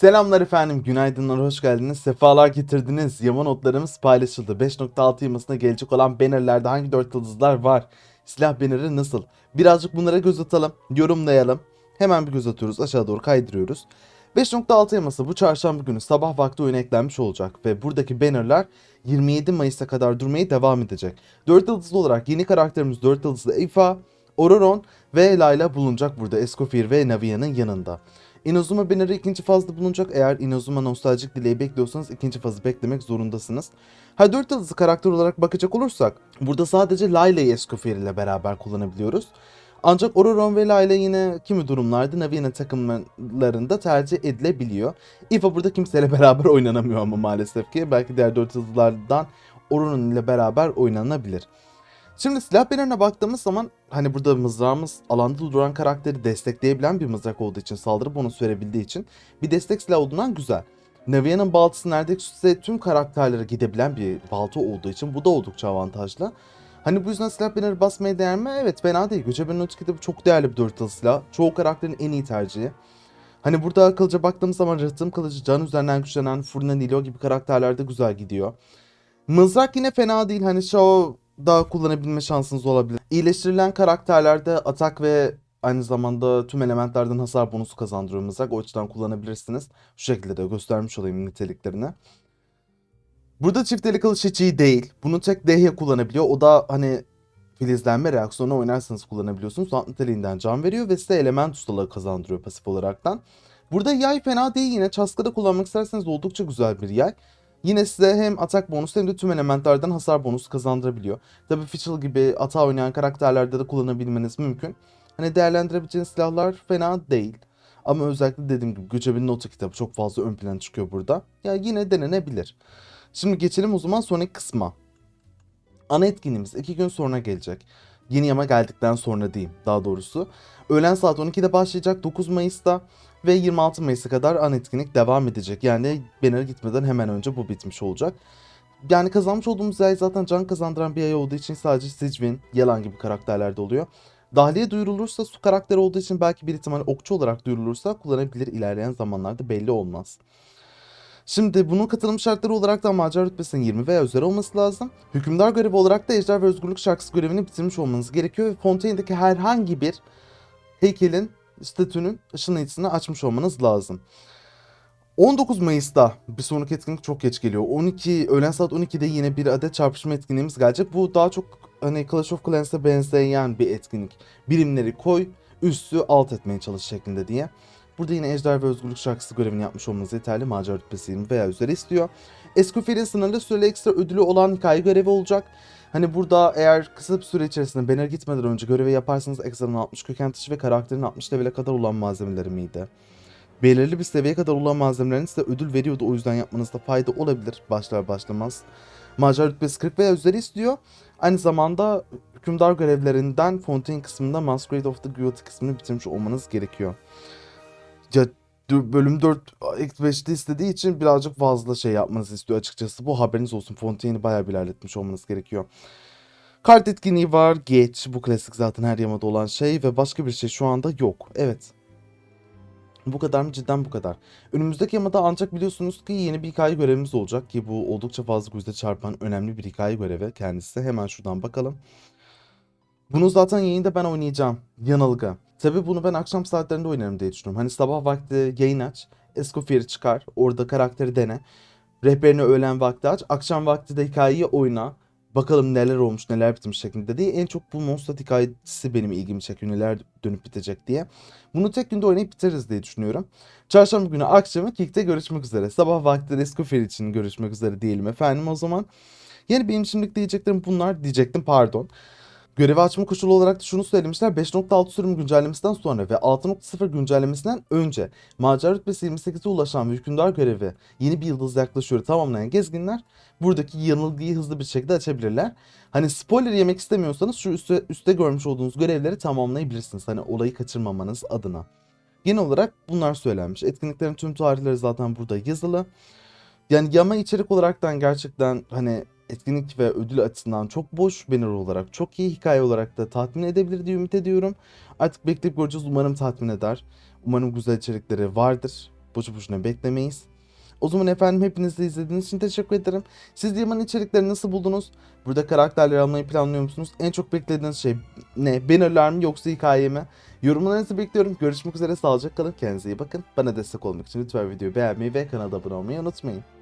Selamlar efendim, günaydınlar, hoş geldiniz, sefalar getirdiniz. Yama notlarımız paylaşıldı. 5.6 yamasına gelecek olan bannerlerde hangi 4 yıldızlar var? Silah banneri nasıl? Birazcık bunlara göz atalım, yorumlayalım. Hemen bir göz atıyoruz, aşağı doğru kaydırıyoruz. 5.6 yaması bu çarşamba günü sabah vakti oyuna eklenmiş olacak ve buradaki bannerler 27 Mayıs'a kadar durmaya devam edecek. 4 yıldızlı olarak yeni karakterimiz 4 yıldızlı Eifa, Ororon ve Layla bulunacak burada Escoffier ve Navia'nın yanında. Inazuma Banner'ı ikinci fazda bulunacak. Eğer Inazuma nostaljik dileği bekliyorsanız ikinci fazı beklemek zorundasınız. Ha 4 yıldızlı karakter olarak bakacak olursak burada sadece Layla'yı Escoffier ile beraber kullanabiliyoruz. Ancak Ororon ve Layla yine kimi durumlarda Navia'nın takımlarında tercih edilebiliyor. Ifa burada kimseyle beraber oynanamıyor ama maalesef ki. Belki diğer 4 yıldızlardan Ororon ile beraber oynanabilir. Şimdi silah bannerine baktığımız zaman hani burada mızrağımız alanda duran karakteri destekleyebilen bir mızrak olduğu için saldırı bonus verebildiği için bir destek silah olduğundan güzel. Navia'nın baltası neredeyse tüm karakterlere gidebilen bir balta olduğu için bu da oldukça avantajlı. Hani bu yüzden silah banner'ı basmaya değer mi? Evet fena değil. Göçebenin Öteki de çok değerli bir dört yıldız silah. Çoğu karakterin en iyi tercihi. Hani burada akıllıca baktığımız zaman rıhtım kılıcı, can üzerinden güçlenen Furna Nilo gibi karakterler de güzel gidiyor. Mızrak yine fena değil. Hani show da kullanabilme şansınız olabilir. İyileştirilen karakterlerde atak ve aynı zamanda tüm elementlerden hasar bonusu kazandırıyor mızrak. O açıdan kullanabilirsiniz. Şu şekilde de göstermiş olayım niteliklerini. Burada çift eli kılıç hiç iyi değil. Bunu tek Dehya kullanabiliyor. O da hani filizlenme reaksiyonu oynarsanız kullanabiliyorsunuz. Ant niteliğinden can veriyor ve size element ustalığı kazandırıyor pasif olaraktan. Burada yay fena değil yine. Çaska'da kullanmak isterseniz oldukça güzel bir yay. Yine size hem atak bonusu hem de tüm elementlerden hasar bonusu kazandırabiliyor. Tabi Fischl gibi ata oynayan karakterlerde de kullanabilmeniz mümkün. Hani değerlendirebileceğiniz silahlar fena değil. Ama özellikle dediğim gibi Göçebe'nin notu kitabı çok fazla ön plana çıkıyor burada. Ya yine denenebilir. Şimdi geçelim o zaman sonraki kısma. Ana etkinliğimiz 2 gün sonra gelecek. Yeni geldikten sonra diyeyim daha doğrusu. Öğlen saat 12'de başlayacak 9 Mayıs'ta ve 26 Mayıs'a kadar an etkinlik devam edecek. Yani banner gitmeden hemen önce bu bitmiş olacak. Yani kazanmış olduğumuz yay zaten can kazandıran bir yay olduğu için sadece Sijvin, Yalan gibi karakterlerde oluyor. Dahiliye duyurulursa su karakteri olduğu için belki bir ihtimal okçu olarak duyurulursa kullanabilir ilerleyen zamanlarda belli olmaz. Şimdi bunun katılım şartları olarak da macer rütbesinin 20 veya üzeri olması lazım. Hükümdar görevi olarak da Ejder ve Özgürlük şarkısı görevini bitirmiş olmanız gerekiyor ve Fontaine'deki herhangi bir heykelin statünün ışınlayıcısını açmış olmanız lazım. 19 Mayıs'ta bir sonraki etkinlik çok geç geliyor. 12 öğlen saat 12'de yine bir adet çarpışma etkinliğimiz gelecek. Bu daha çok hani Clash of Clans'e benzeyen bir etkinlik. Birimleri koy, üstü alt etmeye çalış şeklinde diye. Burada yine Ejder ve Özgürlük şarkısı görevini yapmış olmanız yeterli. Macer rütbesi 20 veya üzeri istiyor. Escoffiel'in sınırlı süreli ekstra ödülü olan hikaye görevi olacak. Hani burada eğer kısa bir süre içerisinde banner gitmeden önce görevi yaparsanız ekstranın 60 köken taşı ve karakterin 60 level'e kadar olan malzemeleri miydi? Belirli bir seviyeye kadar olan malzemelerin size ödül veriyordu o yüzden yapmanızda fayda olabilir başlar başlamaz. Macer rütbesi 40 veya üzeri istiyor. Aynı zamanda hükümdar görevlerinden Fontaine kısmında Masquerade of the Guilty kısmını bitirmiş olmanız gerekiyor. Ya bölüm 4 ilk 5'te istediği için birazcık fazla şey yapmanızı istiyor açıkçası. Bu haberiniz olsun. Fontaine'i bayağı bir ilerletmiş olmanız gerekiyor. Kart etkinliği var. Geç. Bu klasik zaten her yamada olan şey ve başka bir şey şu anda yok. Evet. Bu kadar mı? Cidden bu kadar. Önümüzdeki yamada ancak biliyorsunuz ki yeni bir hikaye görevimiz olacak ki bu oldukça fazla gözde çarpan önemli bir hikaye görevi kendisi. Hemen şuradan bakalım. Bunu zaten yayında ben oynayacağım. Yanılgı. Tabii bunu ben akşam saatlerinde oynarım diye düşünüyorum. Hani sabah vakti yayın aç. Escoffier'i çıkar. Orada karakteri dene. Rehberini öğlen vakti aç. Akşam vakti de hikayeyi oyna. Bakalım neler olmuş neler bitmiş şeklinde diye. En çok bu Mondstadt hikayesi benim ilgimi çekiyor. Neler dönüp bitecek diye. Bunu tek günde oynayıp bitiririz diye düşünüyorum. Çarşamba günü akşamı Kick'te görüşmek üzere. Sabah vakti de Escoffier için görüşmek üzere diyelim efendim o zaman. Yani benim şimdilik diyeceklerim bunlar. Diyecektim pardon. Görevi açma koşulu olarak da şunu söylemişler. 5.6 sürüm güncellemesinden sonra ve 6.0 güncellemesinden önce macera rütbesi 28'e ulaşan ve hükümdar görevi yeni bir yıldız yaklaşıyor tamamlayan gezginler buradaki yanılgıyı hızlı bir şekilde açabilirler. Hani spoiler yemek istemiyorsanız şu üstte, üstte görmüş olduğunuz görevleri tamamlayabilirsiniz. Hani olayı kaçırmamanız adına. Genel olarak bunlar söylenmiş. Etkinliklerin tüm tarihleri zaten burada yazılı. Yani yama içerik olaraktan gerçekten hani etkinlik ve ödül açısından çok boş, banner olarak çok iyi, hikaye olarak da tatmin edebilir diye ümit ediyorum. Artık bekleyip göreceğiz. Umarım tatmin eder. Umarım güzel içerikleri vardır. boşu boşuna beklemeyiz. O zaman efendim hepiniz de izlediğiniz için teşekkür ederim. Siz Yaman içerikleri nasıl buldunuz? Burada karakterleri almayı planlıyor musunuz? En çok beklediğiniz şey ne? Bannerlar mı yoksa hikaye mi? Yorumlarınızı bekliyorum. Görüşmek üzere. Sağlıcakla kalın. Kendinize iyi bakın. Bana destek olmak için lütfen videoyu beğenmeyi ve kanala abone olmayı unutmayın.